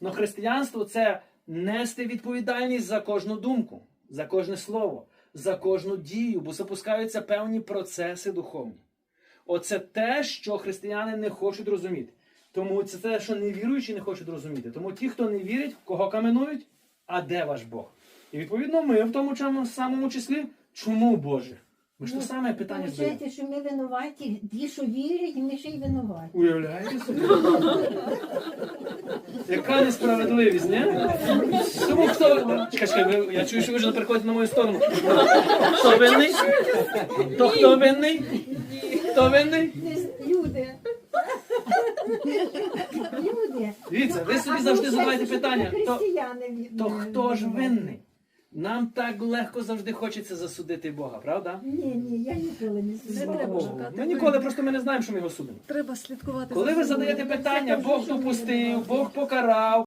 Но християнство це нести відповідальність за кожну думку, за кожне слово, за кожну дію, бо запускаються певні процеси духовні. Оце те, що християни не хочуть розуміти. Тому це те, що невіруючі не хочуть розуміти. Тому ті, хто не вірять, кого каменують, а де ваш Бог? І відповідно ми в тому самому числі, чому Боже? Ми ж те саме питання задаємо. Виходить, що ми винуваті, ті, що вірять, ми ще й винуваті. Уявляєте собі? Яка несправедливість, ні? Тому хто. Чекай, чекай, ви- я чую, що ви вже переходите на мою сторону. Хто винний? То хто винний? Хто винний? Люди. Люди. Дивіться, ви собі завжди задавайте питання. То, християни то хто ж винний? Нам так легко завжди хочеться засудити Бога, правда? Ні, ні, я ніколи не Не треба Богу. шукати Ми ніколи просто ми не знаємо, що ми його судимо. Треба слідкувати. Коли ви собою. задаєте питання, Бог допустив, Бог покарав.